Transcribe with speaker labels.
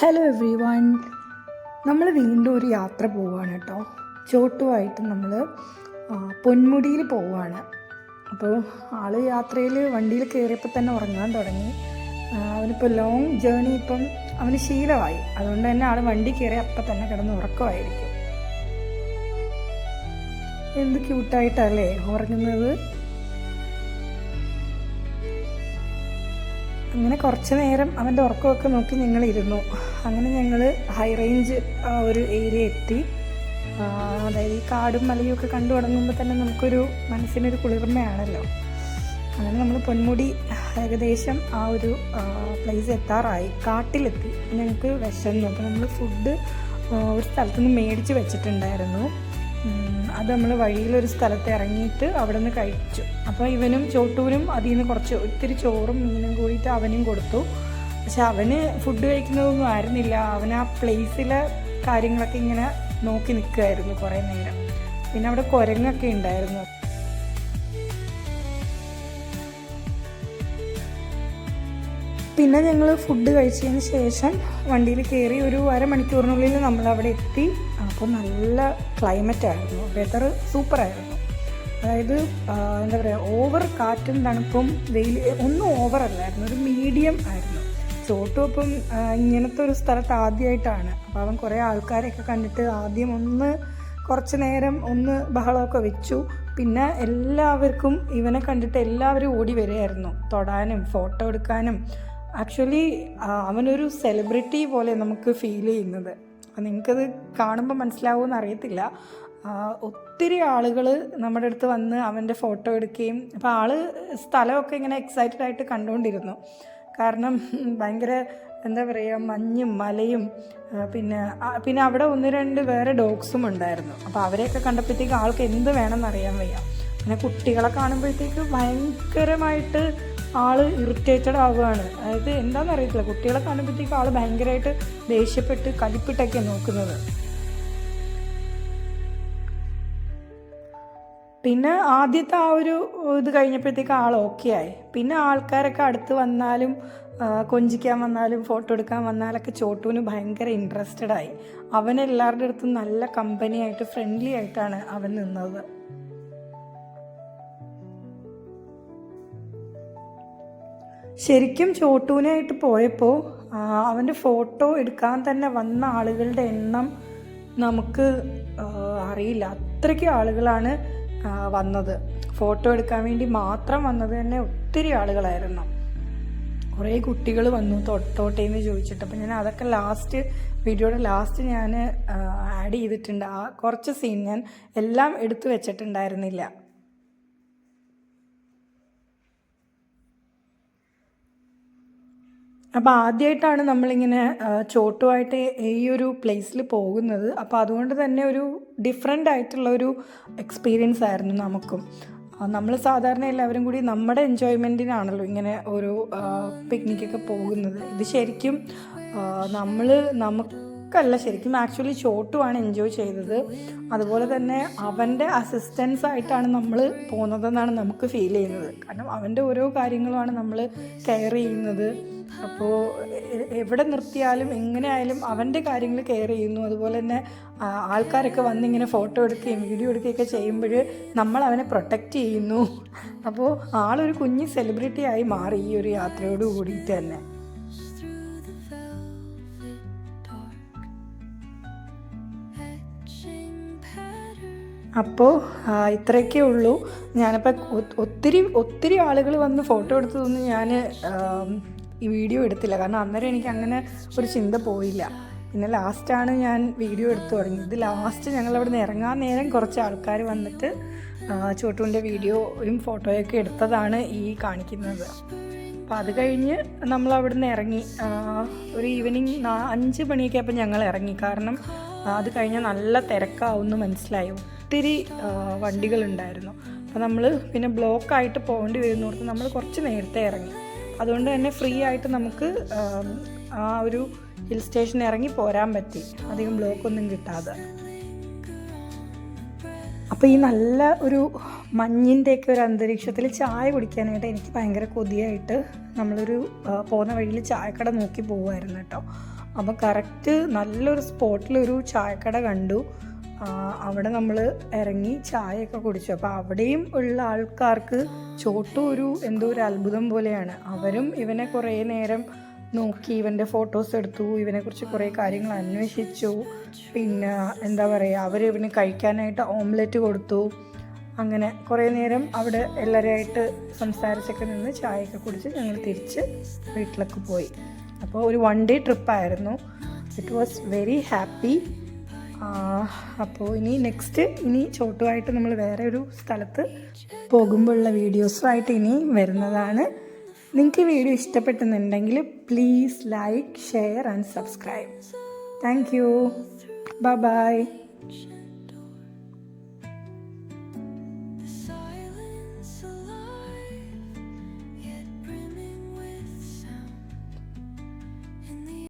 Speaker 1: Hello every one നമ്മൾ വീണ്ടും ഒരു യാത്ര പോവുകയാണ് കേട്ടോ. ചോട്ടുമായിട്ട് നമ്മൾ പൊന്മുടിയിൽ പോവുകയാണ് അപ്പോൾ ആൾ യാത്രയിൽ വണ്ടിയിൽ കയറിയപ്പോൾ തന്നെ ഉറങ്ങാൻ തുടങ്ങി. അവനിപ്പോൾ ലോങ് ജേണി ഇപ്പം അവന് ശീലമായി. അതുകൊണ്ട് തന്നെ ആൾ വണ്ടി കയറി അപ്പം തന്നെ കിടന്ന് ഉറക്കമായിരിക്കും. എന്ത് ക്യൂട്ടായിട്ടല്ലേ ഉറങ്ങുന്നത്? അങ്ങനെ കുറച്ച് നേരം അവന്റെ ഉറക്കമൊക്കെ നോക്കി ഞങ്ങൾ ഇരുന്നു അങ്ങനെ ഞങ്ങൾ ഹൈ റേഞ്ച് ആ ഒരു ഏരിയ എത്തി. അതായത് ഈ കാടും മലയും ഒക്കെ കണ്ടു തുടങ്ങുമ്പോൾ തന്നെ നമുക്കൊരു മനസ്സിനൊരു കുളിർമയാണല്ലോ. അങ്ങനെ നമ്മൾ പൊന്മുടി ഏകദേശം ആ ഒരു പ്ലേസ് എത്താറായി. കാട്ടിലെത്തി. ഞങ്ങൾക്ക് വിശന്നു. അപ്പോൾ നമ്മൾ ഫുഡ് ഒരു സ്ഥലത്തുനിന്ന് മേടിച്ച് വെച്ചിട്ടുണ്ടായിരുന്നു. അത് നമ്മൾ വഴിയിലൊരു സ്ഥലത്ത് ഇറങ്ങിയിട്ട് അവിടെ നിന്ന് കഴിച്ചു. അപ്പോൾ ഇവനും ചോട്ടൂരും അതിൽ നിന്ന് കുറച്ച് ഒത്തിരി ചോറും മീനും കൂടിയിട്ട് അവനും കൊടുത്തു. പക്ഷെ അവന് ഫുഡ് കഴിക്കുന്നതൊന്നും ആയിരുന്നില്ല. അവൻ ആ പ്ലേസിലെ കാര്യങ്ങളൊക്കെ ഇങ്ങനെ നോക്കി നിൽക്കുമായിരുന്നു കുറേ നേരം. പിന്നെ അവിടെ കുരങ്ങൊക്കെ ഉണ്ടായിരുന്നു. പിന്നെ ഞങ്ങൾ ഫുഡ് കഴിച്ചതിന് ശേഷം വണ്ടിയിൽ കയറി ഒരു അരമണിക്കൂറിനുള്ളിൽ നമ്മൾ അവിടെ എത്തി. അപ്പോൾ നല്ല ക്ലൈമറ്റ് ആയിരുന്നു. വെതർ സൂപ്പറായിരുന്നു അതായത് എന്താ പറയുക ഓവർ കാറ്റും തണുപ്പും വെയിൽ ഒന്നും ഓവർ അല്ലായിരുന്നു. ഒരു മീഡിയം ആയിരുന്നു. ചോട്ടും അപ്പം ഇങ്ങനത്തെ ഒരു സ്ഥലത്ത് ആദ്യമായിട്ടാണ് അപ്പോൾ അവൻ കുറേ ആൾക്കാരെയൊക്കെ കണ്ടിട്ട് ആദ്യം ഒന്ന് കുറച്ച് നേരം ഒന്ന് ബഹളമൊക്കെ വെച്ചു. പിന്നെ എല്ലാവർക്കും ഇവനെ കണ്ടിട്ട് എല്ലാവരും ഓടി വരികയായിരുന്നു. തൊടാനും ഫോട്ടോ എടുക്കാനും ആക്ച്വലി അവനൊരു സെലിബ്രിറ്റി പോലെ നമുക്ക് ഫീൽ ചെയ്യുന്നത്. നിങ്ങൾക്കത് കാണുമ്പോൾ മനസ്സിലാവുമെന്ന് അറിയത്തില്ല. ഒത്തിരി ആളുകൾ നമ്മുടെ അടുത്ത് വന്ന് അവന്റെ ഫോട്ടോ എടുക്കുകയും അപ്പോൾ ആൾ സ്ഥലമൊക്കെ ഇങ്ങനെ എക്സൈറ്റഡ് ആയിട്ട് കണ്ടുകൊണ്ടിരുന്നു കാരണം ഭയങ്കര എന്താ പറയുക മഞ്ഞും മലയും പിന്നെ പിന്നെ അവിടെ ഒന്ന് രണ്ട് വേറെ ഡോഗ്സും ഉണ്ടായിരുന്നു. അപ്പോൾ അവരെയൊക്കെ കണ്ടപ്പോഴത്തേക്ക് ആൾക്ക് എന്ത് വേണമെന്ന് അറിയാൻ വയ്യ. പിന്നെ കുട്ടികളെ കാണുമ്പോഴത്തേക്ക് ഭയങ്കരമായിട്ട് ആൾ ഇറിറ്റേറ്റഡ് ആവുകയാണ്. അതായത് എന്താണെന്ന് അറിയത്തില്ല. കുട്ടികളെ കാണുമ്പോഴത്തേക്ക് ആൾ ഭയങ്കരമായിട്ട് ദേഷ്യപ്പെട്ട് കലിപ്പിട്ടൊക്കെ നോക്കുന്നത്. പിന്നെ ആദ്യത്തെ ആ ഒരു ഇത് കഴിഞ്ഞപ്പോഴത്തേക്ക് ആൾ ഓക്കെ ആയി. പിന്നെ ആൾക്കാരൊക്കെ അടുത്ത് വന്നാലും കൊഞ്ചിക്കാൻ വന്നാലും ഫോട്ടോ എടുക്കാൻ വന്നാലൊക്കെ ചോട്ടുവിന് ഭയങ്കര ഇൻട്രസ്റ്റഡ് ആയി. അവൻ എല്ലാവരുടെ അടുത്തും നല്ല കമ്പനിയായിട്ട് ഫ്രണ്ട്ലി ആയിട്ടാണ് അവൻ നിന്നത്. ശരിക്കും ചോട്ടൂനായിട്ട് പോയപ്പോൾ അവന്റെ ഫോട്ടോ എടുക്കാൻ തന്നെ വന്ന ആളുകളുടെ എണ്ണം നമുക്ക് അറിയില്ല. അത്രയ്ക്ക് ആളുകളാണ് വന്നത്. ഫോട്ടോ എടുക്കാൻ വേണ്ടി മാത്രം വന്നത് തന്നെ ഒത്തിരി ആളുകളായിരുന്നു. കുറേ കുട്ടികൾ വന്നു തൊട്ടോട്ടെ എന്ന് ചോദിച്ചിട്ട്. അപ്പം ഞാൻ അതൊക്കെ ലാസ്റ്റ് വീഡിയോയുടെ ലാസ്റ്റ് ഞാൻ ആഡ് ചെയ്തിട്ടുണ്ട്. ആ കുറച്ച് സീൻ ഞാൻ എല്ലാം എടുത്തു വെച്ചിട്ടുണ്ടായിരുന്നില്ല. അപ്പോൾ ആദ്യമായിട്ടാണ് നമ്മളിങ്ങനെ ചോട്ടുമായിട്ട് ഈ ഒരു പ്ലേസിൽ പോകുന്നത്. അപ്പോൾ അതുകൊണ്ട് തന്നെ ഒരു ഡിഫറെന്റ് ആയിട്ടുള്ള ഒരു എക്സ്പീരിയൻസ് ആയിരുന്നു നമുക്കും. നമ്മൾ സാധാരണ എല്ലാവരും കൂടി നമ്മുടെ എൻജോയ്മെന്റിനാണല്ലോ ഇങ്ങനെ ഒരു പിക്നിക്കൊക്കെ പോകുന്നത്. ഇത് ശരിക്കും നമ്മൾ നമുക്കല്ല ശരിക്കും ആക്ച്വലി ചോട്ടുമാണ് എൻജോയ് ചെയ്തത് അതുപോലെ തന്നെ അവന്റെ അസിസ്റ്റൻസ് ആയിട്ടാണ് നമ്മൾ പോകുന്നതെന്നാണ് നമുക്ക് ഫീൽ ചെയ്യുന്നത്. കാരണം അവന്റെ ഓരോ കാര്യങ്ങളുമാണ് നമ്മൾ കെയർ ചെയ്യുന്നത്. അപ്പോൾ എവിടെ നിർത്തിയാലും എങ്ങനെയായാലും അവന്റെ കാര്യങ്ങൾ കെയർ ചെയ്യുന്നു. അതുപോലെ തന്നെ ആൾക്കാരൊക്കെ വന്നിങ്ങനെ ഫോട്ടോ എടുക്കുകയും വീഡിയോ എടുക്കുകയൊക്കെ ചെയ്യുമ്പോൾ നമ്മൾ അവനെ പ്രൊട്ടക്റ്റ് ചെയ്യുന്നു. അപ്പോൾ ആളൊരു കുഞ്ഞ് സെലിബ്രിറ്റി ആയി മാറി ഈ ഒരു യാത്രയോട് കൂടിയിട്ട് തന്നെ. അപ്പോൾ ഇത്രയൊക്കെ ഉള്ളൂ. ഞാനിപ്പോൾ ഒത്തിരി ഒത്തിരി ആളുകൾ വന്ന് ഫോട്ടോ എടുത്തതൊന്നും ഞാൻ ഈ വീഡിയോ എടുത്തില്ല. കാരണം അന്നേരം എനിക്ക് അങ്ങനെ ഒരു ചിന്ത പോയില്ല. പിന്നെ ലാസ്റ്റാണ് ഞാൻ വീഡിയോ എടുത്തു തുടങ്ങിയത്. ലാസ്റ്റ് ഞങ്ങൾ അവിടെ നിന്ന് ഇറങ്ങാൻ നേരം കുറച്ച് ആൾക്കാർ വന്നിട്ട് ചോട്ടുവിന്റെ വീഡിയോയും ഫോട്ടോയൊക്കെ എടുത്തതാണ് ഈ കാണിക്കുന്നത്. അപ്പോൾ അത് കഴിഞ്ഞ് നമ്മൾ അവിടെ നിന്ന് ഇറങ്ങി ഒരു ഈവനിങ് അഞ്ച് മണിയൊക്കെ ആയപ്പോൾ ഞങ്ങൾ ഇറങ്ങി. കാരണം അത് കഴിഞ്ഞാൽ നല്ല തിരക്കാവുമെന്ന് മനസ്സിലായി? ഒത്തിരി വണ്ടികളുണ്ടായിരുന്നു. അപ്പോൾ നമ്മൾ പിന്നെ ബ്ലോക്കായിട്ട് പോകേണ്ടി വരുന്നോർത്ത് നമ്മൾ കുറച്ച് നേരത്തെ ഇറങ്ങി. അതുകൊണ്ട് തന്നെ ഫ്രീ ആയിട്ട് നമുക്ക് ആ, ഒരു ഹിൽ സ്റ്റേഷൻ ഇറങ്ങി പോരാൻ പറ്റി. അധികം ബ്ലോക്കൊന്നും കിട്ടാതെ. അപ്പോൾ ഈ നല്ല ഒരു മഞ്ഞിന്റെയൊക്കെ ഒരു അന്തരീക്ഷത്തിൽ ചായ കുടിക്കാനായിട്ട് എനിക്ക് ഭയങ്കര കൊതിയായിട്ട് നമ്മളൊരു പോകുന്ന വഴിയിൽ ചായക്കട നോക്കി പോകുമായിരുന്നു കേട്ടോ. അപ്പോൾ കറക്റ്റ് നല്ലൊരു സ്പോട്ടിലൊരു ചായക്കട കണ്ടു. അവിടെ നമ്മൾ ഇറങ്ങി ചായയൊക്കെ കുടിച്ചു. അപ്പോൾ അവിടെയും ഉള്ള ആൾക്കാർക്ക് ചോട്ടു ഒരു എന്തോ ഒരു അത്ഭുതം പോലെയാണ്. അവരും ഇവനെ കുറേ നേരം നോക്കി ഇവന്റെ ഫോട്ടോസ് എടുത്തു ഇവനെക്കുറിച്ച് കുറേ കാര്യങ്ങൾ അന്വേഷിച്ചു. പിന്നെ എന്താ പറയുക അവർ ഇവന് കഴിക്കാനായിട്ട് ഓംലെറ്റ് കൊടുത്തു. അങ്ങനെ കുറേ നേരം അവിടെ എല്ലാവരുമായിട്ട് സംസാരിച്ചൊക്കെ നിന്ന് ചായയൊക്കെ കുടിച്ച് ഞങ്ങൾ തിരിച്ച് വീട്ടിലൊക്കെ പോയി. അപ്പോൾ ഒരു വൺ ഡേ ട്രിപ്പായിരുന്നു. ഇറ്റ് വാസ് വെരി ഹാപ്പി അപ്പോൾ ഇനി നെക്സ്റ്റ് ഇനി ചോട്ടുമായിട്ട് നമ്മൾ വേറെ ഒരു സ്ഥലത്ത് പോകുമ്പോഴുള്ള വീഡിയോസുമായിട്ട് ഇനി വരുന്നതാണ്. നിങ്ങൾക്ക് video ഇഷ്ടപ്പെട്ടെന്നുണ്ടെങ്കിൽ please like share and subscribe thank you bye